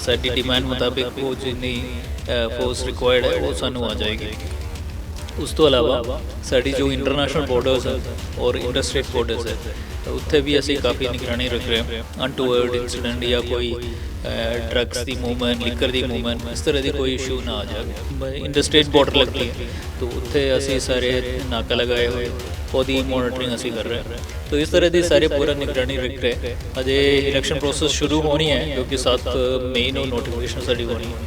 ਸਾਡੀ ਡਿਮਾਂਡ ਮੁਤਾਬਿਕ ਉਹ ਜਿੰਨੀ ਫੋਰਸ ਰਿਕੁਆਇਰਡ ਹੈ, ਉਹ ਸਾਨੂੰ ਆ ਜਾਏਗੀ। ਉਸ ਤੋਂ ਇਲਾਵਾ ਸਾਡੀ ਜੋ ਇੰਟਰਨੈਸ਼ਨਲ ਬਾਰਡਰਸ ਹੈ ਔਰ ਇੰਟਰਸਟੇਟ ਬਾਰਡਰਸ ਹੈ, ਉੱਥੇ ਵੀ ਅਸੀਂ ਕਾਫੀ ਨਿਗਰਾਨੀ ਰੱਖ ਰਹੇ ਹਾਂ। ਅਨਟੂਵਰਡ ਇਨਸੀਡੈਂਟ ਜਾਂ ਕੋਈ ਡਰੱਗਸ ਦੀ ਮੂਵਮੈਂਟ ਲਿਕਰ ਦੀ ਮੂਵਮੈਂਟ ਇਸ ਤਰ੍ਹਾਂ ਦੀ ਕੋਈ ਇਸ਼ੂ ਨਾ ਆ ਜਾਵੇ। ਇੰਟਰਸਟੇਟ ਬਾਰਡਰ ਲੱਗਦੀ ਹੈ, ਤਾਂ ਉੱਥੇ ਅਸੀਂ ਸਾਰੇ ਨਾਕਾ ਲਗਾਏ ਹੋਏ ਉਹਦੀ ਮੋਨਿਟਰਿੰਗ ਅਸੀਂ ਕਰ ਰਹੇ ਹਾਂ। ਤਾਂ ਇਸ ਤਰ੍ਹਾਂ ਦੀ ਸਾਰੇ ਪੂਰਾ ਨਿਗਰਾਨੀ ਰੱਖ ਰਹੇ ਅਜੇ ਇਲੈਕਸ਼ਨ ਪ੍ਰੋਸੈਸ ਸ਼ੁਰੂ ਹੋਣੀ ਹੈ, ਕਿਉਂਕਿ 7 ਮਈ ਨੂੰ ਨੋਟੀਫਿਕੇਸ਼ਨ ਸਾਡੀ ਹੋਣੀ ਹੈ।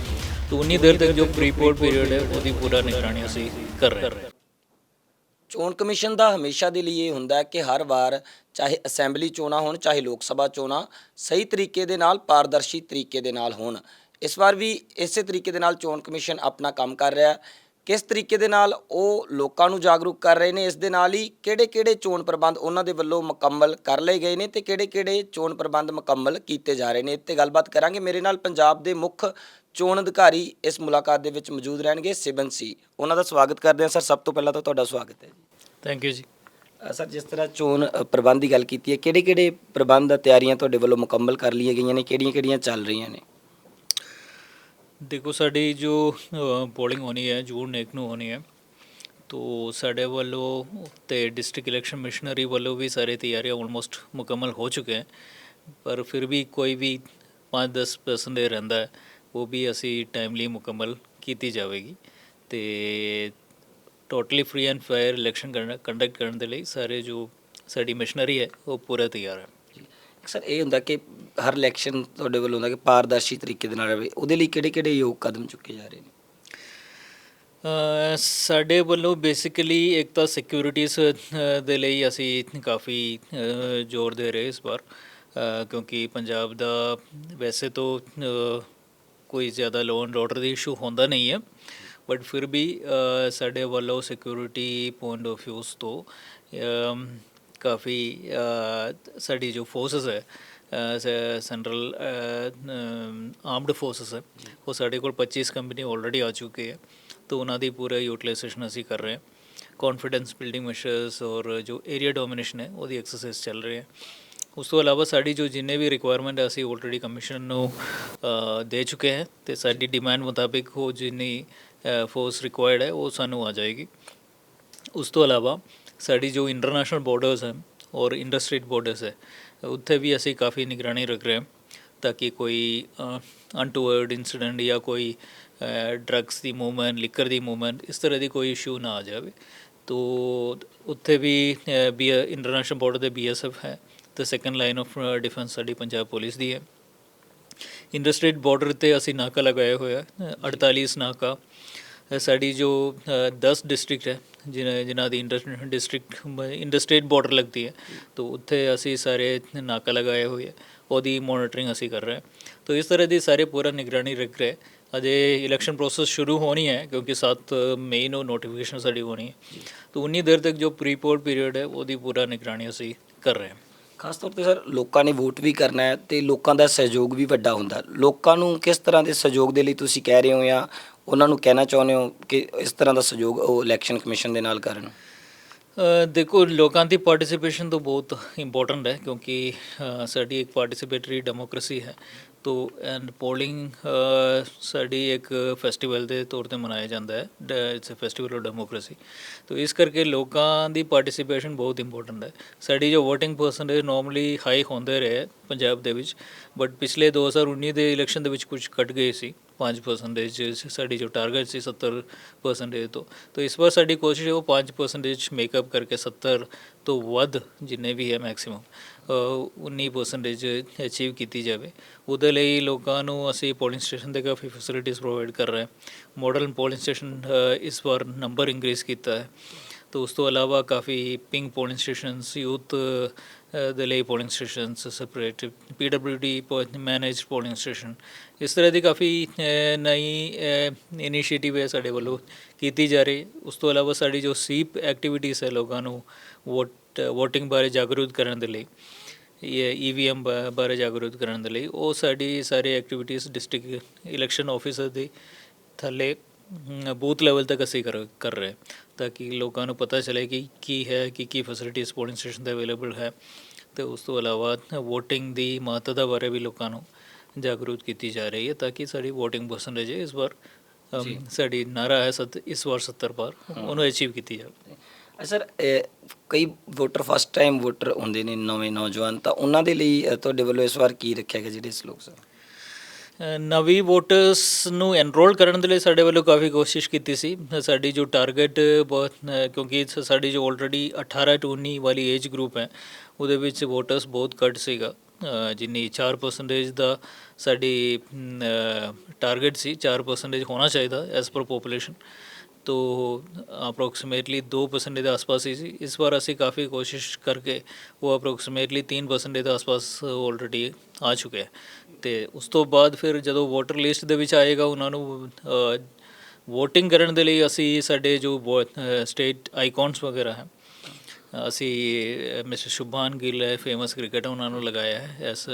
ਤਾਂ ਉਨੀ ਦੇਰ ਤੱਕ ਜੋ ਪ੍ਰੀ ਪੀਰੀਅਡ ਹੈ, ਉਹਦੀ ਪੂਰਾ ਨਿਗਰਾਨੀ ਅਸੀਂ ਕਰ ਰਹੇ ਹਾਂ। ਚੋਣ ਕਮਿਸ਼ਨ ਦਾ ਹਮੇਸ਼ਾ ਦੇ ਲਈ ਇਹ ਹੁੰਦਾ ਕਿ ਹਰ ਵਾਰ ਚਾਹੇ ਅਸੈਂਬਲੀ ਚੋਣਾਂ ਹੋਣ, ਚਾਹੇ ਲੋਕ ਸਭਾ ਚੋਣਾਂ, ਸਹੀ ਤਰੀਕੇ ਦੇ ਨਾਲ, ਪਾਰਦਰਸ਼ੀ ਤਰੀਕੇ ਦੇ ਨਾਲ ਹੋਣ। ਇਸ ਵਾਰ ਵੀ ਇਸੇ ਤਰੀਕੇ ਦੇ ਨਾਲ ਚੋਣ ਕਮਿਸ਼ਨ ਆਪਣਾ ਕੰਮ ਕਰ ਰਿਹਾ ਹੈ। ਕਿਸ ਤਰੀਕੇ ਦੇ ਨਾਲ ਉਹ ਲੋਕਾਂ ਨੂੰ ਜਾਗਰੂਕ ਕਰ ਰਹੇ ਨੇ ਇਸ ਦੇ ਨਾਲ ਹੀ ਕਿਹੜੇ-ਕਿਹੜੇ ਚੋਣ ਪ੍ਰਬੰਧ ਉਹਨਾਂ ਦੇ ਵੱਲੋਂ ਮੁਕੰਮਲ ਕਰ ਲਏ ਗਏ ਨੇ ਤੇ ਕਿਹੜੇ-ਕਿਹੜੇ ਚੋਣ ਪ੍ਰਬੰਧ ਮੁਕੰਮਲ ਕੀਤੇ ਜਾ ਰਹੇ ਨੇ ਤੇ ਗੱਲਬਾਤ ਕਰਾਂਗੇ। ਮੇਰੇ ਨਾਲ ਪੰਜਾਬ ਦੇ ਮੁੱਖ ਚੋਣ ਅਧਿਕਾਰੀ ਇਸ ਮੁਲਾਕਾਤ ਦੇ ਵਿੱਚ ਮੌਜੂਦ ਰਹਿਣਗੇ ਸਿਬਨ ਸੀ। ਉਹਨਾਂ ਦਾ ਸਵਾਗਤ ਕਰਦੇ ਹਾਂ। ਸਰ ਸਭ ਤੋਂ ਪਹਿਲਾਂ ਤਾਂ ਤੁਹਾਡਾ ਸਵਾਗਤ ਹੈ ਜੀ। ਥੈਂਕ ਯੂ ਜੀ। ਸਰ ਜਿਸ ਤਰ੍ਹਾਂ ਚੋਣ ਪ੍ਰਬੰਧ ਦੀ ਗੱਲ ਕੀਤੀ ਹੈ ਕਿਹੜੇ ਕਿਹੜੇ ਪ੍ਰਬੰਧ ਤਿਆਰੀਆਂ ਤੁਹਾਡੇ ਵੱਲੋਂ ਮੁਕੰਮਲ ਕਰ ਲਈਆਂ ਗਈਆਂ ਨੇ ਕਿਹੜੀਆਂ ਕਿਹੜੀਆਂ ਚੱਲ ਰਹੀਆਂ ਨੇ? ਦੇਖੋ, ਸਾਡੀ ਜੋ ਪੋਲਿੰਗ ਹੋਣੀ ਹੈ, ਜੂਨ 1 ਨੂੰ ਹੋਣੀ ਹੈ, ਤੋ ਸਾਡੇ ਵੱਲੋਂ ਤੇ ਡਿਸਟ੍ਰਿਕਟ ਇਲੈਕਸ਼ਨ ਮਿਸ਼ਨਰੀ ਵੱਲੋਂ ਵੀ ਸਾਰੇ ਤਿਆਰੀਆਂ ਆਲਮੋਸਟ ਮੁਕੰਮਲ ਹੋ ਚੁੱਕੇ ਹੈ, ਪਰ ਫਿਰ ਵੀ ਕੋਈ ਵੀ 5-10% ਦੇ ਰਹਿੰਦਾ ਹੈ, ਉਹ ਵੀ ਅਸੀਂ ਟਾਈਮਲੀ ਮੁਕੰਮਲ ਕੀਤੀ ਜਾਵੇਗੀ ਤੇ totally free and fair election conduct ਕਰਨ ਦੇ ਲਈ ਸਾਰੇ ਜੋ ਸਾਡੀ ਮਿਸ਼ਨਰੀ ਹੈ, ਉਹ ਪੂਰਾ ਤਿਆਰ ਹੈ। ਸਰ, ਇਹ ਹੁੰਦਾ ਕਿ ਹਰ ਇਲੈਕਸ਼ਨ ਤੁਹਾਡੇ ਵੱਲੋਂ ਹੁੰਦਾ ਕਿ ਪਾਰਦਰਸ਼ੀ ਤਰੀਕੇ ਦੇ ਨਾਲ ਰਹੇ। ਉਹਦੇ ਲਈ ਕਿਹੜੇ ਕਿਹੜੇ ਯੋਗ ਕਦਮ ਚੁੱਕੇ ਜਾ ਰਹੇ ਨੇ? ਸਾਡੇ ਵੱਲੋਂ ਬੇਸਿਕਲੀ ਇੱਕ ਤਾਂ ਸਿਕਿਉਰਿਟੀਜ਼ ਦੇ ਲਈ ਅਸੀਂ ਕਾਫੀ ਜ਼ੋਰ ਦੇ ਰਹੇ ਇਸ ਵਾਰ। ਕਿਉਂਕਿ ਪੰਜਾਬ ਦਾ ਵੈਸੇ ਤਾਂ ਕੋਈ ਜ਼ਿਆਦਾ ਲੋਨ ਐਂਡ ਦੀ ਇਸ਼ੂ ਹੁੰਦਾ ਨਹੀਂ ਹੈ। ਬਟ ਫਿਰ ਵੀ ਸਾਡੇ ਵੱਲੋਂ ਸਿਕਿਉਰਿਟੀ ਪੁਆਇੰਟ ਆਫ ਵਿਊਸ ਤੋਂ ਕਾਫੀ ਸਾਡੀ ਜੋ ਫੋਰਸਸ ਹੈ ਸੈਂਟਰਲ ਆਰਮਡ ਫੋਰਸਸ ਹੈ, ਉਹ ਸਾਡੇ ਕੋਲ 25 ਕੰਪਨੀ ਆਲਰੇਡੀ ਆ ਚੁੱਕੀ ਹੈ, ਤਾਂ ਉਹਨਾਂ ਦੀ ਪੂਰਾ ਯੂਟਿਲਾਈਜੇਸ਼ਨ ਅਸੀਂ ਕਰ ਰਹੇ ਹਾਂ। ਕੌਨਫੀਡੈਂਸ ਬਿਲਡਿੰਗ ਮੈਸ਼ਰਸ ਔਰ ਜੋ ਏਰੀਆ ਡੋਮੀਨੇਸ਼ਨ ਹੈ, ਉਹਦੀ ਐਕਸਰਸਾਈਜ਼ ਚੱਲ ਰਹੀ ਹੈ। ਉਸ ਤੋਂ ਇਲਾਵਾ ਸਾਡੀ ਜੋ ਜਿੰਨੇ ਵੀ ਰਿਕੁਆਇਰਮੈਂਟ ਹੈ, ਅਸੀਂ ਆਲਰੇਡੀ ਕਮਿਸ਼ਨ ਨੂੰ ਦੇ ਚੁੱਕੇ ਹਾਂ, ਤੇ ਸਾਡੀ ਡਿਮਾਂਡ ਮੁਤਾਬਿਕ ਉਹ ਜਿੰਨੀ ਫੋਰਸ ਰਿਕੁਆਇਰਡ ਹੈ, ਉਹ ਸਾਨੂੰ ਆ ਜਾਏਗੀ। ਉਸ ਤੋਂ ਇਲਾਵਾ ਸਾਡੀ ਜੋ ਇੰਟਰਨੈਸ਼ਨਲ ਬਾਰਡਰਸ ਹੈ ਔਰ ਇੰਡਸਟਰੀਟ ਬਾਰਡਰਸ ਹੈ ਉੱਥੇ ਵੀ ਅਸੀਂ ਕਾਫੀ ਨਿਗਰਾਨੀ ਰੱਖ ਰਹੇ ਹਾਂ ਤਾਂ ਕਿ ਕੋਈ ਅਨਟੂਵਰਡ ਇਨਸੀਡੈਂਟ ਜਾਂ ਕੋਈ ਡਰੱਗਸ ਦੀ ਮੂਵਮੈਂਟ ਲਿਕਰ ਦੀ ਮੂਵਮੈਂਟ ਇਸ ਤਰ੍ਹਾਂ ਦੀ ਕੋਈ ਇਸ਼ੂ ਨਾ ਆ ਜਾਵੇ। ਤੋ ਉੱਥੇ ਵੀ ਬੀ ਇੰਟਰਨੈਸ਼ਨਲ ਬਾਰਡਰ ਦੇ ਬੀਐਸਐਫ ਹੈ ਤੇ ਸੈਕੰਡ ਲਾਈਨ ਆਫ ਡਿਫੈਂਸ ਸਾਡੀ ਪੰਜਾਬ ਪੁਲਿਸ ਦੀ ਹੈ। ਇੰਡਸਟਰੀਟ ਬਾਰਡਰ ਤੇ ਅਸੀਂ ਨਾਕਾ ਲਗਾਇਆ ਹੋਇਆ ਹੈ, 48 ਨਾਕਾ। ਸਾਡੀ ਜੋ ਅ, 10 ਡਿਸਟ੍ਰਿਕਟ ਹੈ ਜਿਨ੍ਹਾਂ ਜਿਨ੍ਹਾਂ ਦੀ ਇੰਡਸਟਰੀ ਡਿਸਟ੍ਰਿਕਟ ਇੰਡਸਟਰੀਟ ਬਾਰਡਰ ਲੱਗਦੀ ਹੈ, ਤਾਂ ਉੱਥੇ ਅਸੀਂ ਸਾਰੇ ਨਾਕਾ ਲਗਾਏ ਹੋਏ ਹੈ। ਉਹਦੀ ਮੋਨਿਟਰਿੰਗ ਅਸੀਂ ਕਰ ਰਹੇ ਹਾਂ। ਤਾਂ ਇਸ ਤਰ੍ਹਾਂ ਦੀ ਸਾਰੇ ਪੂਰਾ ਨਿਗਰਾਨੀ ਰੱਖ ਰਹੇ ਅਜੇ ਇਲੈਕਸ਼ਨ ਪ੍ਰੋਸੈਸ ਸ਼ੁਰੂ ਹੋਣੀ ਹੈ, ਕਿਉਂਕਿ 7 ਮਈ ਨੂੰ ਨੋਟੀਫਿਕੇਸ਼ਨ ਸਾਡੀ ਹੋਣੀ ਹੈ। ਤਾਂ ਉਨੀ ਦੇਰ ਤੱਕ ਜੋ ਪ੍ਰੀ ਪੀਰੀਅਡ ਹੈ, ਉਹਦੀ ਪੂਰਾ ਨਿਗਰਾਨੀ ਅਸੀਂ ਕਰ ਰਹੇ ਹਾਂ। ਖਾਸ ਤੌਰ ਤੇ ਸਰ, ਲੋਕਾਂ ਨੇ ਵੋਟ ਵੀ ਕਰਨਾ ਹੈ ਤੇ ਲੋਕਾਂ ਦਾ ਸਹਿਯੋਗ ਵੀ ਵੱਡਾ ਹੁੰਦਾ। ਲੋਕਾਂ ਨੂੰ ਕਿਸ ਤਰ੍ਹਾਂ ਦੇ ਸਹਿਯੋਗ ਦੇ ਲਈ ਤੁਸੀਂ ਕਹਿ ਰਹੇ ਹੋ ਜਾਂ ਉਹਨਾਂ ਨੂੰ ਕਹਿਣਾ ਚਾਹੁੰਦੇ ਹੋ ਕਿ ਇਸ ਤਰ੍ਹਾਂ ਦਾ ਸਹਿਯੋਗ ਉਹ ਇਲੈਕਸ਼ਨ ਕਮਿਸ਼ਨ ਦੇ ਨਾਲ ਕਰਨ? ਦੇਖੋ, ਲੋਕਾਂ ਦੀ ਪਾਰਟਿਸਿਪੇਸ਼ਨ ਤਾਂ ਬਹੁਤ ਇੰਪੋਰਟੈਂਟ ਹੈ ਕਿਉਂਕਿ ਸਾਡੀ ਇੱਕ ਪਾਰਟਿਸਿਪੇਟਰੀ ਡੈਮੋਕ੍ਰੇਸੀ ਹੈ। ਤੋ ਐਂਡ ਪੋਲਿੰਗ ਸਾਡੀ ਇੱਕ ਫੈਸਟੀਵਲ ਦੇ ਤੌਰ ਤੇ ਮਨਾਇਆ ਜਾਂਦਾ ਹੈ। It's a festival of democracy ਤੋ, ਇਸ ਕਰਕੇ ਲੋਕਾਂ ਦੀ ਪਾਰਟਿਸਿਪੇਸ਼ਨ ਬਹੁਤ ਇੰਪੋਰਟੈਂਟ ਹੈ। ਸਾਡੀ ਜੋ VOTING ਪਰਸੈਂਟੇਜ ਨਾਰਮਲੀ ਹਾਈ ਹੁੰਦੇ ਰਹੇ ਪੰਜਾਬ ਦੇ ਵਿੱਚ ਬਟ ਪਿਛਲੇ 2019 ਦੇ ਇਲੈਕਸ਼ਨ ਦੇ ਵਿੱਚ ਕੁਝ ਘਟ ਗਏ ਸੀ। 5% ਸਾਡੀ ਜੋ ਟਾਰਗੇਟ ਸੀ 70% ਤੋਂ। ਤਾਂ ਇਸ ਵਾਰ ਸਾਡੀ ਕੋਸ਼ਿਸ਼ ਹੈ ਉਹ 5% ਮੇਕਅਪ ਕਰਕੇ 70 ਤੋਂ ਵੱਧ ਜਿੰਨੇ ਵੀ ਹੈ ਮੈਕਸਿਮਮ 19% ਅਚੀਵ ਕੀਤੀ ਜਾਵੇ। ਉਹਦੇ ਲਈ ਲੋਕਾਂ ਨੂੰ ਅਸੀਂ ਪੋਲਿੰਗ ਸਟੇਸ਼ਨ ਦੇ ਕਾਫੀ ਫੈਸਿਲਿਟੀਆਂ ਪ੍ਰੋਵਾਈਡ ਕਰ ਰਹੇ ਹਾਂ। ਮਾਡਰਨ ਪੋਲਿੰਗ ਸਟੇਸ਼ਨ ਇਸ ਵਾਰ ਨੰਬਰ ਇੰਕਰੀਜ਼ ਕੀਤਾ ਹੈ। ਤਾਂ ਉਸ ਤੋਂ ਇਲਾਵਾ ਕਾਫੀ ਪਿੰਕ ਪੋਲਿੰਗ ਸਟੇਸ਼ਨਸ ਯੂਥ ਦੇ ਲਈ polling stations separate PWD manage polling station. ਇਸ ਤਰ੍ਹਾਂ ਦੀ ਕਾਫੀ ਅ, ਨਈ ਇਨੀਸ਼ੀਏਟਿਵ ਹੈ ਸਾਡੇ ਵੱਲੋਂ ਕੀਤੀ ਜਾ ਰਹੀ। ਉਸ ਤੋਂ ਇਲਾਵਾ ਸਾਡੀ ਜੋ ਸੀਪ ਐਕਟੀਵਿਟੀਜ਼ ਹੈ ਲੋਕਾਂ ਨੂੰ ਵੋਟ VOTING ਬਾਰੇ ਜਾਗਰੂਕ ਕਰਨ ਦੇ ਲਈ ਇਹ ਈਵੀਐਮ ਬਾਰੇ ਜਾਗਰੂਕ ਕਰਨ ਦੇ ਲਈ ਉਹ ਸਾਡੀ ਸਾਰੇ ਐਕਟੀਵਿਟੀਜ਼ ਡਿਸਟ੍ਰਿਕਟ ਇਲੈਕਸ਼ਨ ਆਫੀਸਰ ਦੇ ਥੱਲੇ ਬੂਥ ਲੈਵਲ ਤੱਕ ਅਸੀਂ ਕਰ ਕਰ ਰਹੇ ਤਾਂ ਕਿ ਲੋਕਾਂ ਨੂੰ ਪਤਾ ਚੱਲੇ ਕਿ ਕੀ ਹੈ ਕੀ ਕੀ ਫੈਸਿਲਿਟੀਜ਼ ਪੋਲਿੰਗ ਸਟੇਸ਼ਨ ਤੇ ਅਵੇਲੇਬਲ ਹੈ। ਤੇ ਉਸ ਤੋਂ ਇਲਾਵਾ VOTING ਦੀ ਮਹੱਤਤਾ ਬਾਰੇ ਵੀ ਲੋਕਾਂ ਨੂੰ ਜਾਗਰੂਕ ਕੀਤੀ ਜਾ ਰਹੀ ਹੈ ਤਾਂ ਕਿ ਸਾਡੀ VOTING ਪਰਸੈਂਟੇਜ ਇਸ ਵਾਰ ਸਾਡੀ ਨਾਰਾ ਹੈ ਸਤ ਇਸ ਵਾਰ 70 ਪਾਰ ਉਹਨੂੰ ਅਚੀਵ ਕੀਤੀ ਜਾਵੇ। ਸਰ ਕਈ ਵੋਟਰ ਫਸਟ ਟਾਈਮ ਵੋਟਰ ਹੁੰਦੇ ਨੇ ਨਵੇਂ ਨੌਜਵਾਨ ਤਾਂ ਉਹਨਾਂ ਦੇ ਲਈ ਤੁਹਾਡੇ ਵੱਲੋਂ ਇਸ ਵਾਰ ਕੀ ਰੱਖਿਆ ਗਿਆ ਜਿਹੜੇ ਇਸ ਲੋਕ ਅ, ਨਵੀਂ ਵੋਟਰਸ ਨੂੰ ਐਨਰੋਲ ਕਰਨ ਦੇ ਲਈ ਸਾਡੇ ਵੱਲੋਂ ਕਾਫੀ ਕੋਸ਼ਿਸ਼ ਕੀਤੀ ਸੀ। ਸਾਡੀ ਜੋ ਟਾਰਗੇਟ ਬਹੁਤ ਕਿਉਂਕਿ ਸਾਡੀ ਜੋ ਆਲਰੇਡੀ 18 ਟੂ 19 ਵਾਲੀ ਏਜ ਗਰੁੱਪ ਹੈ, ਉਹਦੇ ਵਿੱਚ ਵੋਟਰਸ ਬਹੁਤ ਘੱਟ ਸੀਗਾ। ਜਿੰਨੀ 4% ਦਾ ਸਾਡੀ ਟਾਰਗੇਟ ਸੀ 4% ਹੋਣਾ ਚਾਹੀਦਾ ਐਸ ਪਰ ਪੋਪੂਲੇਸ਼ਨ ਤੋ ਅਪਰੋਕਸੀਮੇਟਲੀ 2% ਦੇ ਆਸ-ਪਾਸ ਹੀ ਸੀ। ਇਸ ਵਾਰ ਅਸੀਂ ਕਾਫੀ ਕੋਸ਼ਿਸ਼ ਕਰਕੇ ਉਹ ਅਪਰੋਕਸੀਮੇਟਲੀ 3% ਦੇ ਆਸ-ਪਾਸ ਆਲਰੇਡੀ ਆ ਚੁੱਕੇ ਹੈ। ਤੇ ਉਸ ਤੋਂ ਬਾਅਦ ਫਿਰ ਜਦੋਂ ਵੋਟਰ ਲਿਸਟ ਦੇ ਵਿੱਚ ਆਏਗਾ ਉਹਨਾਂ ਨੂੰ VOTING ਕਰਨ ਦੇ ਲਈ ਅਸੀਂ ਸਾਡੇ ਜੋ ਸਟੇਟ ਆਈਕਨਸ ਵਗੈਰਾ ਹੈ ਅਸੀਂ ਮਿਸਟਰ ਸ਼ੁਭਾਨ ਗਿੱਲ ਹੈ ਫੇਮਸ ਕ੍ਰਿਕਟਰ ਉਹਨਾਂ ਨੂੰ ਲਗਾਇਆ ਹੈ ਐਸ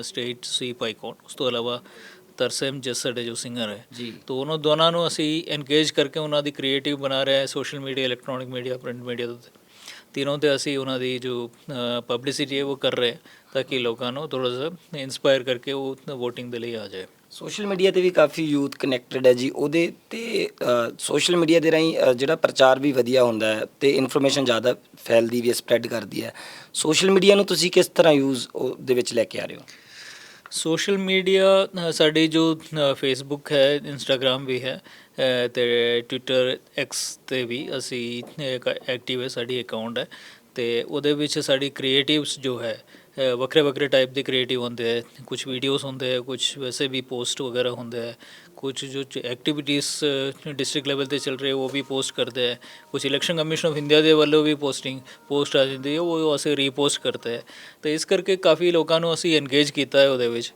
ਸਟੇਟ ਸਵੀਪ ਆਈਕਨ ਉਸ ਤੋਂ ਇਲਾਵਾ ਤਰਸੇਮ ਜੱਸੜ ਜੋ ਸਿੰਗਰ ਹੈ। ਜੀ। ਤੋ ਉਹਨਾਂ ਦੋਨਾਂ ਨੂੰ ਅਸੀਂ ਐਨਗੇਜ ਕਰਕੇ ਉਹਨਾਂ ਦੀ ਕ੍ਰੀਏਟਿਵ ਬਣਾ ਰਹੇ ਹਾਂ social media electronic media print media ਤੇ ਤਿੰਨੋਂ ਅਸੀਂ ਉਹਨਾਂ ਦੀ ਜੋ ਪਬਲਿਸਿਟੀ ਹੈ ਉਹ ਕਰ ਰਹੇ ਤਾਂ ਕਿ ਲੋਕਾਂ ਨੂੰ ਥੋੜਾ ਜਿਹਾ ਇਨਸਪਾਇਰ ਕਰਕੇ ਉਹ VOTING ਦੇ ਲਈ ਆ ਜਾਏ। ਸੋਸ਼ਲ ਮੀਡੀਆ ਤੇ ਵੀ ਕਾਫੀ ਯੂਥ ਕਨੈਕਟਡ ਹੈ ਜੀ, ਉਹਦੇ ਤੇ ਸੋਸ਼ਲ ਮੀਡੀਆ ਦੇ ਰਾਹੀਂ ਜਿਹੜਾ ਪ੍ਰਚਾਰ ਵੀ ਵਧੀਆ ਹੁੰਦਾ ਹੈ ਤੇ ਇਨਫੋਰਮੇਸ਼ਨ ਜ਼ਿਆਦਾ ਫੈਲਦੀ ਵੀ ਸਪਰੈਡ ਕਰਦੀ ਹੈ। ਸੋਸ਼ਲ ਮੀਡੀਆ ਨੂੰ ਤੁਸੀਂ ਕਿਸ ਤਰ੍ਹਾਂ ਯੂਜ਼ ਦੇ ਵਿੱਚ ਲੈ ਕੇ ਆ ਰਹੇ ਹੋ? ਸੋਸ਼ਲ ਮੀਡੀਆ ਸਾਡੀ ਜੋ ਫੇਸਬੁੱਕ ਹੈ ਇੰਸਟਾਗ੍ਰam ਵੀ ਹੈ ਅ, ਤੇ ਟਵਿੱਟਰ ਐਕਸ ਤੇ ਵੀ ਅਸੀਂ ਐਕਟਿਵ ਹੈ ਸਾਡੀ ਅਕਾਊਂਟ ਹੈ ਤੇ ਉਹਦੇ ਵਿੱਚ ਸਾਡੀ ਕ੍ਰੀਏਟਿਵਸ ਜੋ ਹੈ ਵੱਖਰੇ ਵੱਖਰੇ ਟਾਈਪ ਦੇ ਕ੍ਰੀਏਟਿਵ ਹੁੰਦੇ ਹੈ ਕੁਝ ਵੀਡੀਓਜ਼ ਹੁੰਦੇ ਹੈ ਕੁਝ ਵੈਸੇ ਵੀ ਪੋਸਟ ਵਗੈਰਾ ਹੁੰਦੇ ਹੈ ਕੁਝ ਜੋ ਐਕਟੀਵਿਟੀਜ਼ ਡਿਸਟ੍ਰਿਕਟ ਲੈਵਲ ਤੇ ਚੱਲ ਰਹੇ ਉਹ ਵੀ ਪੋਸਟ ਕਰਦੇ ਹੈ ਕੁਝ ਇਲੈਕਸ਼ਨ ਕਮਿਸ਼ਨ ਆਫ ਇੰਡੀਆ ਦੇ ਵੱਲੋਂ ਵੀ ਪੋਸਟਿੰਗ ਪੋਸਟ ਆ ਜਾਂਦੀ ਹੈ ਉਹ ਅਸੀਂ ਰੀਪੋਸਟ ਕਰਦੇ ਹੈ ਤੇ ਇਸ ਕਰਕੇ ਕਾਫੀ ਲੋਕਾਂ ਨੂੰ ਅਸੀਂ ਐਨਗੇਜ ਕੀਤਾ ਹੈ ਉਹਦੇ ਵਿੱਚ,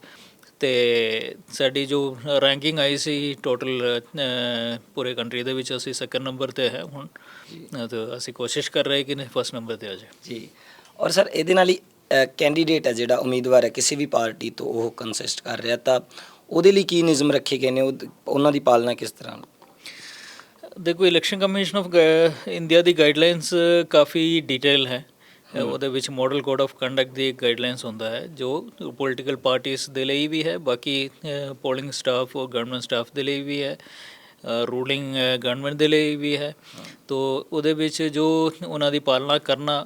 ਤੇ ਸਾਡੀ ਜੋ ਰੈਂਕਿੰਗ ਆਈ ਸੀ ਟੋਟਲ ਪੂਰੇ ਕੰਟਰੀ ਦੇ ਵਿੱਚ ਅਸੀਂ ਸੈਕੰਡ ਨੰਬਰ ਤੇ ਹੈ ਹੁਣ ਤਾਂ ਅਸੀਂ ਕੋਸ਼ਿਸ਼ ਕਰ ਰਹੇ ਕਿ ਫਸਟ ਨੰਬਰ ਤੇ ਆ ਜਾਏ। ਜੀ, ਔਰ ਸਰ ਇਹਦੇ ਨਾਲ ਹੀ ਕੈਂਡੀਡੇਟ ਹੈ ਜਿਹੜਾ ਉਮੀਦਵਾਰ ਹੈ ਕਿਸੇ ਵੀ ਪਾਰਟੀ ਤੋਂ ਉਹ ਕੰਸਿਸਟ ਕਰ ਰਿਹਾ ਤਾਂ ਉਹਦੇ ਲਈ ਕੀ ਨਿਯਮ ਰੱਖੇ ਗਏ ਨੇ ਉਹ- ਉਹਨਾਂ ਦੀ ਪਾਲਣਾ ਕਿਸ ਤਰ੍ਹਾਂ ਦੇਖੋ ਇਲੈਕਸ਼ਨ ਕਮਿਸ਼ਨ ਆਫ ਇੰਡੀਆ ਦੀ ਗਾਈਡਲਾਈਨਸ ਕਾਫੀ ਡਿਟੇਲ ਹੈ। ਉਹਦੇ ਵਿੱਚ ਮਾਡਲ ਕੋਡ ਆਫ ਕੰਡਕਟ ਦੀ ਗਾਈਡਲਾਈਨਸ ਹੁੰਦਾ ਹੈ ਜੋ ਪੋਲੀਟੀਕਲ ਪਾਰਟੀਆਂ ਦੇ ਲਈ ਵੀ ਹੈ ਬਾਕੀ ਪੋਲਿੰਗ ਸਟਾਫ ਔਰ ਗਵਰਨਮੈਂਟ ਸਟਾਫ ਦੇ ਲਈ ਵੀ ਹੈ। ਰੂਲਿੰਗ ਗਵਰਨਮੈਂਟ ਦੇ ਲਈ ਵੀ ਹੈ। ਤੋ ਉਹਦੇ ਵਿੱਚ ਜੋ ਉਹਨਾਂ ਦੀ ਪਾਲਣਾ ਕਰਨਾ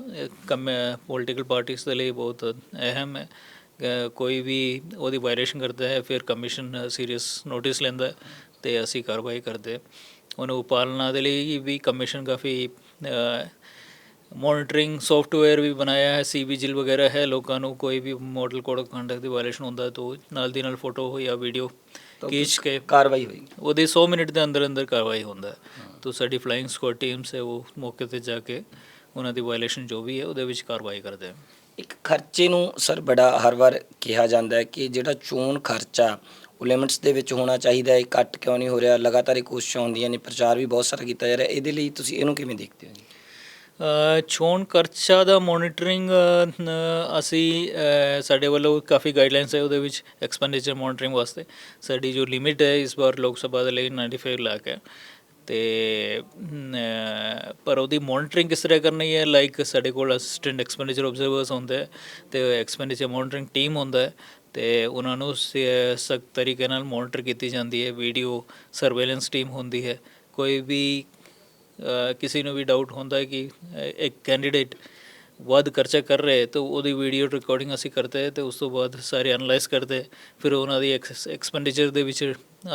ਪੋਲੀਟੀਕਲ ਪਾਰਟੀਆਂ ਦੇ ਲਈ ਬਹੁਤ ਅਹਿਮ ਹੈ। ਕੋਈ ਵੀ ਉਹਦੀ ਵਾਇਲੇਸ਼ਨ ਕਰਦਾ ਹੈ, ਫਿਰ ਕਮਿਸ਼ਨ ਸੀਰੀਅਸ ਨੋਟਿਸ ਲੈਂਦਾ ਹੈ ਤੇ ਅਸੀਂ ਕਾਰਵਾਈ ਕਰਦੇ ਉਹਨੂੰ ਪਾਲਣਾ ਦੇ ਲਈ ਵੀ ਕਮਿਸ਼ਨ ਕਾਫੀ ਮੋਨੀਟਰਿੰਗ ਸੌਫਟਵੇਅਰ ਵੀ ਬਣਾਇਆ ਹੈ ਸੀ ਸੀਬੀਜਿਲ ਵਗੈਰਾ ਹੈ, ਲੋਕਾਂ ਨੂੰ ਕੋਈ ਵੀ ਮਾਡਲ ਕੋਡ ਆਫ ਕੰਡਕਟ ਦੀ ਵਾਇਲੇਸ਼ਨ ਹੁੰਦਾ ਤਾਂ ਨਾਲ ਦੀ ਨਾਲ ਫੋਟੋ ਜਾਂ ਵੀਡੀਓ ਖਿੱਚ ਕੇ ਕਾਰਵਾਈ ਹੋਈ। ਉਹਦੇ 100 ਮਿੰਟ ਦੇ ਅੰਦਰ ਅੰਦਰ ਕਾਰਵਾਈ ਹੁੰਦਾ ਹੈ। ਤਾਂ ਸਾਡੀ ਫਲਾਈਂਗ ਸਕੁਆਡ ਟੀਮਸ ਹੈ ਉਹ ਮੌਕੇ ਤੇ ਜਾ ਕੇ ਉਹਨਾਂ ਦੀ ਵਾਇਲੇਸ਼ਨ ਜੋ ਵੀ ਹੈ ਉਹਦੇ ਵਿੱਚ ਕਾਰਵਾਈ ਕਰਦੇ ਹਨ ਇੱਕ ਖਰਚੇ ਨੂੰ ਸਰ ਬੜਾ ਹਰ ਵਾਰ ਕਿਹਾ ਜਾਂਦਾ ਹੈ ਕਿ ਜਿਹੜਾ ਚੋਣ ਖਰਚਾ ਉਹ ਲਿਮਿਟਸ ਦੇ ਵਿੱਚ ਹੋਣਾ ਚਾਹੀਦਾ ਹੈ ਘੱਟ ਕਿਉਂ ਨਹੀਂ ਹੋ ਰਿਹਾ ਲਗਾਤਾਰ ਇਹ ਕੋਸ਼ਿਸ਼ਾਂ ਹੁੰਦੀਆਂ ਨੇ ਪ੍ਰਚਾਰ ਵੀ ਬਹੁਤ ਸਾਰਾ ਕੀਤਾ ਜਾ ਰਿਹਾ। ਇਹਦੇ ਲਈ ਤੁਸੀਂ ਇਹਨੂੰ ਕਿਵੇਂ ਦੇਖਦੇ ਹੋ ਚੋਣ ਖਰਚਾ ਦਾ ਮੋਨੀਟਰਿੰਗ ਅਸੀਂ ਸਾਡੇ ਵੱਲੋਂ ਕਾਫੀ ਗਾਈਡਲਾਈਨਸ ਹੈ ਉਹਦੇ ਵਿੱਚ ਐਕਸਪੈਂਡੀਚਰ ਮੋਨੀਟਰਿੰਗ ਵਾਸਤੇ। ਸਾਡੀ ਜੋ ਲਿਮਿਟ ਹੈ ਇਸ ਵਾਰ ਲੋਕ ਸਭਾ ਦੇ ਲਈ 95 ਲੱਖ ਹੈ। ਤੇ ਪਰ ਉਹਦੀ ਮੋਨੀਟਰਿੰਗ ਕਿਸ ਤਰ੍ਹਾਂ ਕਰਨੀ ਹੈ? ਲਾਈਕ ਸਾਡੇ ਕੋਲ ਅਸਿਸਟੈਂਟ ਐਕਸਪੈਂਡੀਚਰ ਆਬਜ਼ਰਵਰਸ ਹੁੰਦੇ ਹੈ ਤੇ ਐਕਸਪੈਂਡੀਚਰ ਮੋਨੀਟਰਿੰਗ ਟੀਮ ਹੁੰਦਾ ਹੈ ਤੇ ਉਹਨਾਂ ਨੂੰ ਸਖਤ ਤਰੀਕੇ ਨਾਲ ਮੋਨੀਟਰ ਕੀਤੀ ਜਾਂਦੀ ਹੈ। ਵੀਡੀਓ ਸਰਵੇਲੈਂਸ ਟੀਮ ਹੁੰਦੀ ਹੈ। ਕੋਈ ਵੀ ਕਿਸੇ ਨੂੰ ਵੀ ਡਾਊਟ ਹੁੰਦਾ ਹੈ ਕਿ ਅ, ਇੱਕ ਕੈਂਡੀਡੇਟ ਵੱਧ ਖਰਚਾ ਕਰ ਰਿਹਾ ਤਾਂ ਉਹਦੀ ਵੀਡੀਓ ਰਿਕਾਰਡਿੰਗ ਅਸੀਂ ਕਰਦੇ ਹਾਂ ਤੇ ਉਸ ਤੋਂ ਬਾਅਦ ਸਾਰੇ ਐਨਾਲਾਈਜ਼ ਕਰਦੇ ਫਿਰ ਉਹਨਾਂ ਦੀ ਐਕਸਪੈਂਡੀਚਰ ਦੇ ਵਿੱਚ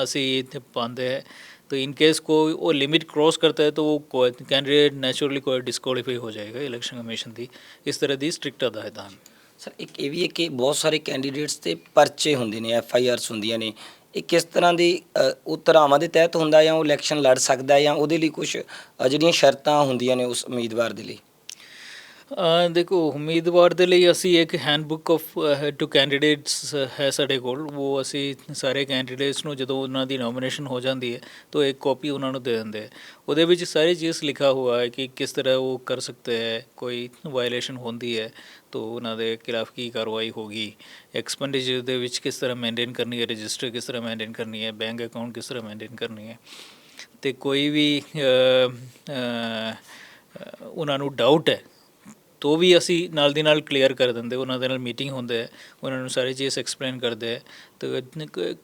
ਅਸੀਂ ਇੱਥੇ ਪਾਉਂਦੇ ਹੈ तो इन केस कोई वो लिमिट क्रॉस करता है तो वो कैंडिडेट नेचुरली कोई डिस्क्वालीफाई हो जाएगा इलेक्शन कमीशन ਦੀ ਇਸ ਤਰ੍ਹਾਂ ਦੀ ਸਟ੍ਰਿਕਟ ਹਦਾਇਤਾਂ ਹਨ ਸਰ ਇੱਕ ਇਹ ਵੀ ਹੈ ਕਿ ਬਹੁਤ ਸਾਰੇ ਕੈਂਡੀਡੇਟਸ ਤੇ ਪਰਚੇ ਹੁੰਦੇ ਨੇ ਐਫ ਆਈ ਆਰਸ ਹੁੰਦੀਆਂ ਨੇ ਇਹ ਕਿਸ ਤਰ੍ਹਾਂ ਦੀ ਉਹ ਧਾਰਾਵਾਂ ਦੇ ਤਹਿਤ ਹੁੰਦਾ ਜਾਂ ਉਹ ਇਲੈਕਸ਼ਨ ਲੜ ਸਕਦਾ ਜਾਂ ਉਹਦੇ ਲਈ ਕੁਝ ਜਿਹੜੀਆਂ ਸ਼ਰਤਾਂ ਹੁੰਦੀਆਂ ਨੇ ਉਸ ਉਮੀਦਵਾਰ ਦੇ ਲਈ? ਦੇਖੋ, ਉਮੀਦਵਾਰ ਦੇ ਲਈ ਅਸੀਂ ਇੱਕ ਹੈਂਡਬੁੱਕ ਆਫ ਟੂ ਕੈਂਡੀਡੇਟਸ ਹੈ ਸਾਡੇ ਕੋਲ। ਉਹ ਅਸੀਂ ਸਾਰੇ ਕੈਂਡੀਡੇਟਸ ਨੂੰ ਜਦੋਂ ਉਹਨਾਂ ਦੀ ਨੋਮੀਨੇਸ਼ਨ ਹੋ ਜਾਂਦੀ ਹੈ, ਤਾਂ ਇੱਕ ਕਾਪੀ ਉਹਨਾਂ ਨੂੰ ਦੇ ਦਿੰਦੇ ਹੈ। ਉਹਦੇ ਵਿੱਚ ਸਾਰੀ ਚੀਜ਼ ਲਿਖਾ ਹੋਇਆ ਹੈ ਕਿ ਕਿਸ ਤਰ੍ਹਾਂ ਉਹ ਕਰ ਸਕਤੇ ਹੈ, ਕੋਈ ਵਾਇਲੇਸ਼ਨ ਹੁੰਦੀ ਹੈ, ਤਾਂ ਉਹਨਾਂ ਦੇ ਖਿਲਾਫ ਕੀ ਕਾਰਵਾਈ ਹੋਗੀ ਐਕਸਪੈਂਡੀਚਰ ਦੇ ਵਿੱਚ ਕਿਸ ਤਰ੍ਹਾਂ ਮੇਨਟੇਨ ਕਰਨੀ ਹੈ ਰਜਿਸਟਰ ਕਿਸ ਤਰ੍ਹਾਂ ਮੇਨਟੇਨ ਕਰਨੀ ਹੈ ਬੈਂਕ ਅਕਾਊਂਟ ਕਿਸ ਤਰ੍ਹਾਂ ਮੇਨਟੇਨ ਕਰਨੀ ਹੈ। ਤੇ ਕੋਈ ਵੀ ਉਹਨਾਂ ਨੂੰ ਡਾਊਟ ਹੈ ਤੋਂ ਵੀ ਅਸੀਂ ਨਾਲ ਦੀ ਨਾਲ ਕਲੀਅਰ ਕਰ ਦਿੰਦੇ, ਉਹਨਾਂ ਦੇ ਨਾਲ ਮੀਟਿੰਗ ਹੁੰਦੇ ਹੈ ਉਹਨਾਂ ਨੂੰ ਸਾਰੀ ਚੀਜ਼ ਐਕਸਪਲੇਨ ਕਰਦੇ। ਹੈ ਤੇ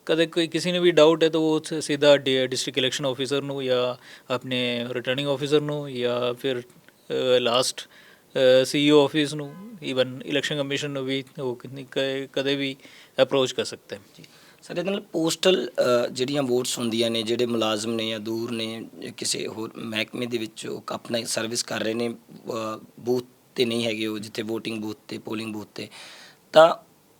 ਕਦੇ ਕੋਈ ਕਿਸੇ ਨੂੰ ਵੀ ਡਾਊਟ ਹੈ, ਤਾਂ ਉਹ ਸ- ਸਿੱਧਾ ਡਿਸਟ੍ਰਿਕਟ ਇਲੈਕਸ਼ਨ ਆਫੀਸਰ ਨੂੰ ਜਾਂ ਆਪਣੇ ਰਿਟਰਨਿੰਗ ਆਫੀਸਰ ਨੂੰ ਜਾਂ ਫਿਰ ਲਾਸਟ ਸੀਈਓ ਆਫਿਸ ਨੂੰ ਈਵਨ ਇਲੈਕਸ਼ਨ ਕਮਿਸ਼ਨ ਨੂੰ ਵੀ ਉਹ ਕਿੰਨੀ- ਕ- ਕਦੇ ਵੀ ਅਪਰੋਚ ਕਰ ਸਕਦੇ ਹੈ। ਸਰ ਇਹਦੇ ਨਾਲ ਪੋਸਟਲ ਜਿਹੜੀਆਂ ਵੋਟਸ ਹੁੰਦੀਆਂ ਨੇ, ਜਿਹੜੇ ਮੁਲਾਜ਼ਮ ਨੇ ਜਾਂ ਦੂਰ ਨੇ ਕਿਸੇ ਹੋਰ ਮਹਿਕਮੇ ਦੇ ਵਿੱਚ ਉਹ ਆਪਣਾ ਸਰਵਿਸ ਕਰ ਰਹੇ ਨੇ ਬੂਥ ਤੇ ਨਹੀਂ ਹੈਗੇ ਉਹ ਜਿੱਥੇ VOTING ਬੂਥ ਤੇ ਪੋਲਿੰਗ ਬੂਥ ਤੇ। ਤਾਂ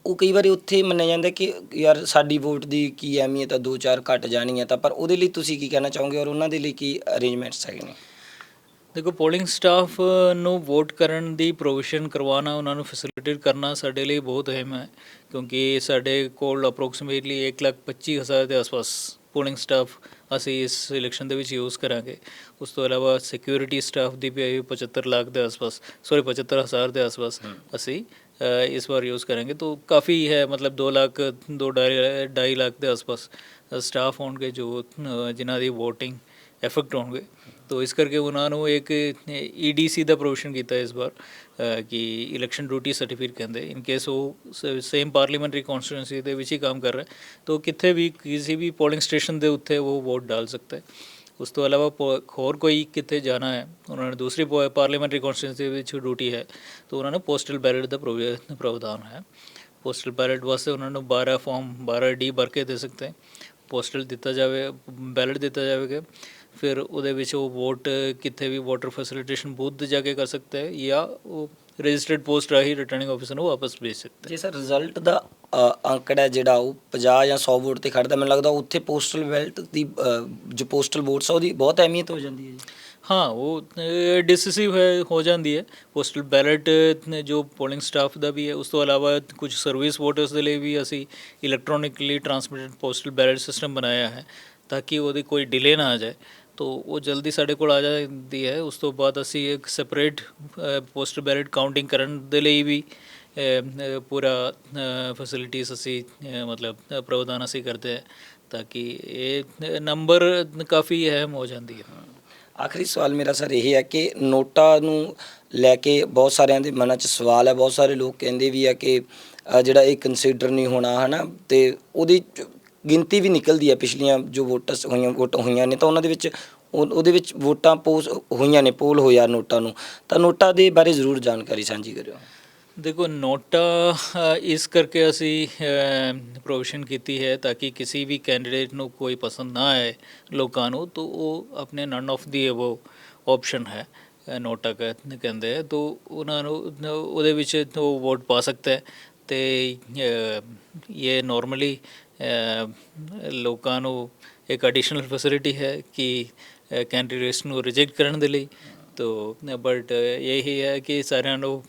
ਉਹ ਕਈ ਵਾਰੀ ਉੱਥੇ ਮੰਨਿਆ ਜਾਂਦਾ ਕਿ ਯਾਰ ਸਾਡੀ ਵੋਟ ਦੀ ਕੀ ਅਹਿਮੀਅਤ ਆ, ਦੋ ਚਾਰ ਘਟ ਜਾਣੀ ਹੈ ਤਾਂ, ਪਰ ਉਹਦੇ ਲਈ ਤੁਸੀਂ ਕੀ ਕਹਿਣਾ ਚਾਹੋਗੇ ਔਰ ਉਹਨਾਂ ਦੇ ਲਈ ਕੀ ਅਰੇਂਜਮੈਂਟਸ ਹੈਗੇ ਨੇ? ਦੇਖੋ ਪੋਲਿੰਗ ਸਟਾਫ ਨੂੰ ਵੋਟ ਕਰਨ ਦੀ ਪ੍ਰੋਵੀਜ਼ਨ ਕਰਵਾਉਣਾ, ਉਹਨਾਂ ਨੂੰ ਫੈਸਿਲਿਟੇਟ ਕਰਨਾ ਸਾਡੇ ਲਈ ਬਹੁਤ ਅਹਿਮ ਹੈ। ਕਿਉਂਕਿ ਸਾਡੇ ਕੋਲ ਅਪਰੋਕਸੀਮੇਟਲੀ 125000 ਦੇ ਆਸ-ਪਾਸ ਪੋਲਿੰਗ ਸਟਾਫ ਅਸੀਂ ਇਸ ਇਲੈਕਸ਼ਨ ਦੇ ਵਿੱਚ ਯੂਜ਼ ਕਰਾਂਗੇ। ਉਸ ਤੋਂ ਇਲਾਵਾ ਸਿਕਿਉਰਿਟੀ ਸਟਾਫ ਦੀ ਵੀ 75 ਲੱਖ ਦੇ ਆਸ-ਪਾਸ ਸੌਰੀ 75000 ਦੇ ਆਸ-ਪਾਸ ਅਸੀਂ ਇਸ ਵਾਰ ਯੂਜ਼ ਕਰਾਂਗੇ। ਤਾਂ ਕਾਫੀ ਹੈ ਮਤਲਬ 2 ਲੱਖ 2 ਢਾਈ ਲੱਖ ਦੇ ਆਸ-ਪਾਸ ਸਟਾਫ ਹੋਣਗੇ ਜੋ ਜਿਨ੍ਹਾਂ ਦੀ VOTING ਇਫੈਕਟ ਹੋਣਗੇ। ਤੋ ਇਸ ਕਰਕੇ ਉਹਨਾਂ ਨੂੰ ਇੱਕ ਈਡੀਸੀ ਦਾ ਪ੍ਰੋਵੀਜ਼ਨ ਕੀਤਾ ਇਸ ਵਾਰ। ਕਿ ਇਲੈਕਸ਼ਨ ਡਿਊਟੀ ਸਰਟੀਫਿਕੇਟ ਕਹਿੰਦੇ ਇਨ ਕੇਸ ਉਹ ਸੇਮ ਪਾਰਲੀਮੈਂਟਰੀ ਕਨਸਟੀਟੂਐਂਸੀ ਦੇ ਵਿੱਚ ਹੀ ਕੰਮ ਕਰ ਰਿਹਾ, ਤੋ ਕਿੱਥੇ ਵੀ ਕਿਸੇ ਵੀ ਪੋਲਿੰਗ ਸਟੇਸ਼ਨ ਦੇ ਉੱਤੇ ਉਹ ਵੋਟ ਡਾਲ ਸਕਦਾ ਹੈ। ਉਸ ਤੋਂ ਇਲਾਵਾ ਪੋ- ਹੋਰ ਕੋਈ ਕਿੱਥੇ ਜਾਣਾ ਹੈ, ਉਹਨਾਂ ਨੇ ਦੂਸਰੀ ਪਾਰਲੀਮੈਂਟਰੀ ਕਨਸਟੀਟੂਐਂਸੀ ਦੇ ਵਿੱਚ ਡਿਊਟੀ ਹੈ, ਤਾਂ ਉਹਨਾਂ ਨੂੰ ਪੋਸਟਲ ਬੈਲਟ ਦਾ ਪ੍ਰੋਵੀ- ਪ੍ਰਾਵਧਾਨ ਹੈ। ਪੋਸਟਲ ਬੈਲਟ ਵਾਸਤੇ ਉਹਨਾਂ ਨੂੰ 12 ਫਾਰਮ 12 ਡੀ ਭਰ ਕੇ ਦੇ ਸਕਦੇ ਪੋਸਟਲ ਦਿੱਤਾ ਜਾਵੇ ਬੈਲਟ ਦਿੱਤਾ ਜਾਵੇਗਾ। ਫਿਰ ਉਹਦੇ ਵਿੱਚ ਉਹ ਵੋਟ ਕਿੱਥੇ ਵੀ ਵੋਟਰ ਫੈਸਿਲਿਟੇਸ਼ਨ ਬੂਥ ਤੇ ਜਾ ਕੇ ਕਰ ਸਕਦਾ ਹੈ ਜਾਂ ਉਹ ਰਜਿਸਟਰਡ ਪੋਸਟ ਰਾਹੀਂ ਰਿਟਰਨਿੰਗ ਆਫਿਸਰ ਨੂੰ ਵਾਪਸ ਭੇਜ ਸਕਦਾ ਹੈ। ਜੇ ਸਰ ਰਿਜ਼ਲਟ ਦਾ ਅੰਕੜਾ ਜਿਹੜਾ ਉਹ 50 ਜਾਂ 100 ਵੋਟ ਤੇ ਖੜਦਾ ਮੈਨੂੰ ਲੱਗਦਾ ਉੱਥੇ ਪੋਸਟਲ ਬੈਲਟ ਦੀ ਜੋ ਪੋਸਟਲ ਵੋਟਸ ਆ ਉਹਦੀ ਬਹੁਤ ਅਹਿਮੀਅਤ ਹੋ ਜਾਂਦੀ ਹੈ ਜੀ। ਹਾਂ ਉਹ ਡਿਸਿਸਿਵ ਹੈ ਹੋ ਜਾਂਦੀ ਹੈ। ਪੋਸਟਲ ਬੈਲਟ ਜੋ ਪੋਲਿੰਗ ਸਟਾਫ ਦਾ ਵੀ ਹੈ ਉਸ ਤੋਂ ਇਲਾਵਾ ਕੁਝ ਸਰਵਿਸ ਵੋਟਰਸ ਦੇ ਲਈ ਵੀ ਅਸੀਂ electronically transmitted postal ballot system ਬਣਾਇਆ ਹੈ ਤਾਂ ਕਿ ਉਹਦੀ ਕੋਈ ਡਿਲੇ ਨਾ ਆ ਜਾਏ। ਤੋ ਉਹ ਜਲਦੀ ਸਾਡੇ ਕੋਲ ਆ ਜਾਂਦੀ ਹੈ। ਉਸ ਤੋਂ ਬਾਅਦ ਅਸੀਂ ਇੱਕ ਸੈਪਰੇਟ ਪੋਸਟ ਬੈਲਟ ਕਾਊਂਟਿੰਗ ਕਰਨ ਦੇ ਲਈ ਵੀ ਪੂਰਾ ਫੈਸਿਲਿਟੀਜ਼ ਅਸੀਂ ਮਤਲਬ ਅ, ਪ੍ਰਬੰਧਨ ਅਸੀਂ ਕਰਦੇ ਹਾਂ ਤਾਂ ਕਿ ਇਹ ਨੰਬਰ ਕਾਫੀ ਅਹਿਮ ਹੋ ਜਾਂਦੀ ਹੈ। ਆਖਰੀ ਸਵਾਲ ਮੇਰਾ ਸਰ ਇਹ ਹੈ ਕਿ ਨੋਟਾਂ ਨੂੰ ਲੈ ਕੇ ਬਹੁਤ ਸਾਰਿਆਂ ਦੇ ਮਨਾਂ 'ਚ ਸਵਾਲ ਹੈ। ਬਹੁਤ ਸਾਰੇ ਲੋਕ ਕਹਿੰਦੇ ਵੀ ਆ ਕਿ ਜਿਹੜਾ ਇਹ ਕੰਸੀਡਰ ਨਹੀਂ ਹੋਣਾ ਹਨਾ? ਤੇ ਉਹਦੀ ਗਿਣਤੀ ਵੀ ਨਿਕਲਦੀ ਹੈ ਪਿਛਲੀਆਂ ਜੋ ਵੋਟਰਸ ਹੋਈਆਂ ਵੋਟ ਹੋਈਆਂ ਨੇ ਤਾਂ ਉਹਨਾਂ ਦੇ ਵਿੱਚ ਉਹ- ਉਹਦੇ ਵਿੱਚ ਵੋਟਾਂ ਪੋਸ ਹੋਈਆਂ ਨੇ ਪੋਲ ਹੋਇਆ ਨੋਟਾਂ ਨੂੰ। ਤਾਂ ਨੋਟਾਂ ਦੇ ਬਾਰੇ ਜ਼ਰੂਰ ਜਾਣਕਾਰੀ ਸਾਂਝੀ ਕਰਿਓ। ਦੇਖੋ ਨੋਟਾ ਅ, ਇਸ ਕਰਕੇ ਅਸੀਂ ਪ੍ਰੋਵੀਜ਼ਨ ਕੀਤੀ ਹੈ ਤਾਂ ਕਿ ਕਿਸੇ ਵੀ ਕੈਂਡੀਡੇਟ ਨੂੰ ਕੋਈ ਪਸੰਦ ਨਾ ਆਏ ਲੋਕਾਂ ਨੂੰ ਤਾਂ ਉਹ ਆਪਣੇ ਨਨ ਆਫ ਦੀ ਅਬਵ ਆਪਸ਼ਨ ਹੈ ਅ, ਨੋਟਾ ਕਹਿ- ਕਹਿੰਦੇ ਹੈ ਤਾਂ ਉਹਨਾਂ ਨੂੰ ਨ- ਉਹਦੇ ਵਿੱਚ ਉਹ ਵੋਟ ਪਾ ਸਕਦਾ ਹੈ ਤੇ ਅ, ਇਹ ਨਾਰਮਲੀ ਲੋਕਾਂ ਨੂੰ ਇੱਕ ਐਡੀਸ਼ਨਲ ਫੈਸਿਲਿਟੀ ਹੈ ਕਿ ਕੈਂਡੀਡੇਟਸ ਨੂੰ ਰਿਜੈਕਟ ਕਰਨ ਦੇ ਲਈ। ਤੋ ਬਟ ਇਹੀ ਹੈ ਕਿ ਸਾਰਿਆਂ ਨੂੰ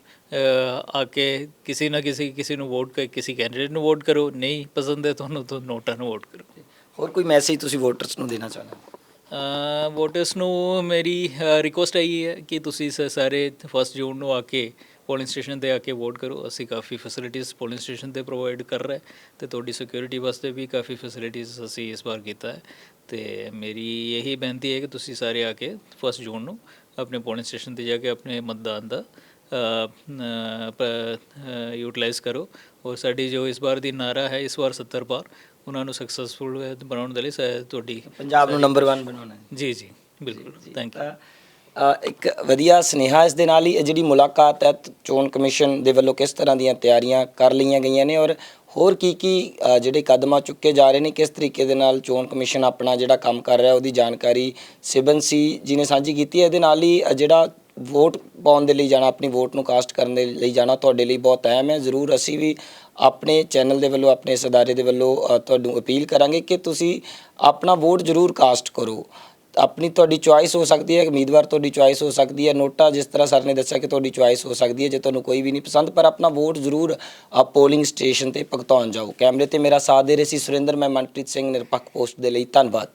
ਆ ਕੇ ਕਿਸੇ ਨਾ ਕਿਸੇ ਕਿਸੇ ਨੂੰ ਵੋਟ ਕਰ ਕਿਸੇ ਕੈਂਡੀਡੇਟ ਨੂੰ ਵੋਟ ਕਰੋ। ਨਹੀਂ ਪਸੰਦ ਹੈ ਤੁਹਾਨੂੰ ਤਾਂ ਨੋਟਾ ਨੂੰ ਵੋਟ ਕਰੋ। ਹੋਰ ਕੋਈ ਮੈਸੇਜ ਤੁਸੀਂ ਵੋਟਰਸ ਨੂੰ ਦੇਣਾ ਚਾਹੁੰਦੇ ਹੋ? ਵੋਟਰਸ ਨੂੰ ਮੇਰੀ ਰਿਕੁਐਸਟ ਆਈ ਹੈ ਕਿ ਤੁਸੀਂ ਸਾਰੇ ਫਸਟ ਜੂਨ ਨੂੰ ਆ ਕੇ ਪੋਲਿੰਗ ਸਟੇਸ਼ਨ ਤੇ ਆ ਕੇ ਵੋਟ ਕਰੋ। ਅਸੀਂ ਕਾਫੀ ਫੈਸਿਲਿਟੀਆਂ ਪੋਲਿੰਗ ਸਟੇਸ਼ਨ ਤੇ ਪ੍ਰੋਵਾਈਡ ਕਰ ਰਹੇ ਤੇ ਤੁਹਾਡੀ ਸਿਕਿਉਰਿਟੀ ਵਾਸਤੇ ਵੀ ਕਾਫੀ ਫੈਸਿਲਿਟੀਆਂ ਅਸੀਂ ਇਸ ਵਾਰ ਕੀਤਾ ਹੈ। ਤੇ ਮੇਰੀ ਇਹੀ ਬੇਨਤੀ ਹੈ ਕਿ ਤੁਸੀਂ ਸਾਰੇ ਆ ਕੇ ਫਸਟ ਜੂਨ ਨੂੰ ਆਪਣੇ ਪੋਲਿੰਗ ਸਟੇਸ਼ਨ ਤੇ ਜਾ ਕੇ ਆਪਣੇ ਮਤਦਾਨ ਦਾ ਯੂਟਿਲਾਈਜ਼ ਕਰੋ। ਔਰ ਸਾਡੀ ਜੋ ਇਸ ਵਾਰ ਦੀ ਨਾਰਾ ਹੈ ਇਸ ਵਾਰ 70 ਪਾਰ ਉਹਨਾਂ ਨੂੰ ਸਕਸੈਸਫੁਲ ਬਣਾਉਣ ਦੇ ਲਈ ਤੁਹਾਡੀ ਪੰਜਾਬ ਨੂੰ ਨੰਬਰ 1 ਬਣਾਉਣਾ ਹੈ। ਜੀ ਜੀ ਬਿਲਕੁਲ। ਥੈਂਕ ਯੂ ਇੱਕ ਵਧੀਆ ਸੁਨੇਹਾ ਇਸ ਦੇ ਨਾਲ ਹੀ ਇਹ ਜਿਹੜੀ ਮੁਲਾਕਾਤ ਹੈ ਚੋਣ ਕਮਿਸ਼ਨ ਦੇ ਵੱਲੋਂ ਕਿਸ ਤਰ੍ਹਾਂ ਦੀਆਂ ਤਿਆਰੀਆਂ ਕਰ ਲਈਆਂ ਗਈਆਂ ਨੇ ਔਰ ਹੋਰ ਕੀ ਕੀ ਜਿਹੜੇ ਕਦਮਾਂ ਚੁੱਕੇ ਜਾ ਰਹੇ ਨੇ, ਕਿਸ ਤਰੀਕੇ ਦੇ ਨਾਲ ਚੋਣ ਕਮਿਸ਼ਨ ਆਪਣਾ ਜਿਹੜਾ ਕੰਮ ਕਰ ਰਿਹਾ, ਉਹਦੀ ਜਾਣਕਾਰੀ ਸਿਬਨ ਸੀ ਜੀ ਨੇ ਸਾਂਝੀ ਕੀਤੀ ਹੈ। ਇਹਦੇ ਨਾਲ ਹੀ ਜਿਹੜਾ ਵੋਟ ਪਾਉਣ ਦੇ ਲਈ ਜਾਣਾ, ਆਪਣੀ ਵੋਟ ਨੂੰ ਕਾਸਟ ਕਰਨ ਦੇ ਲਈ ਜਾਣਾ ਤੁਹਾਡੇ ਲਈ ਬਹੁਤ ਅਹਿਮ ਹੈ। ਜ਼ਰੂਰ ਅਸੀਂ ਵੀ ਆਪਣੇ ਚੈਨਲ ਦੇ ਵੱਲੋਂ, ਆਪਣੇ ਇਸ ਅਦਾਰੇ ਦੇ ਵੱਲੋਂ ਤੁਹਾਨੂੰ ਅਪੀਲ ਕਰਾਂਗੇ ਕਿ ਤੁਸੀਂ ਆਪਣਾ ਵੋਟ ਜ਼ਰੂਰ ਕਾਸਟ ਕਰੋ। ਆਪਣੀ ਤੁਹਾਡੀ ਚੁਆਇਸ ਹੋ ਸਕਦੀ ਹੈ, ਉਮੀਦਵਾਰ ਤੁਹਾਡੀ ਚੁਆਇਸ ਹੋ ਸਕਦੀ ਹੈ, ਨੋਟਾ ਜਿਸ ਤਰ੍ਹਾਂ ਸਰ ਨੇ ਦੱਸਿਆ ਕਿ ਤੁਹਾਡੀ ਚੁਆਇਸ ਹੋ ਸਕਦੀ ਹੈ, ਜੇ ਤੁਹਾਨੂੰ ਕੋਈ ਵੀ ਨਹੀਂ ਪਸੰਦ, ਪਰ ਆਪਣਾ ਵੋਟ ਜ਼ਰੂਰ ਪੋਲਿੰਗ ਸਟੇਸ਼ਨ ਤੇ ਭਗਤਾਉਣ ਜਾਓ। ਕੈਮਰੇ ਤੇ ਮੇਰਾ ਸਾਥ ਦੇ ਰਹੇ ਸੀ ਸੁਰਿੰਦਰ, ਮੈਂ ਮਨਪ੍ਰੀਤ ਸਿੰਘ, ਨਿਰਪੱਖ ਪੋਸਟ ਦੇ ਲਈ ਧੰਨਵਾਦ।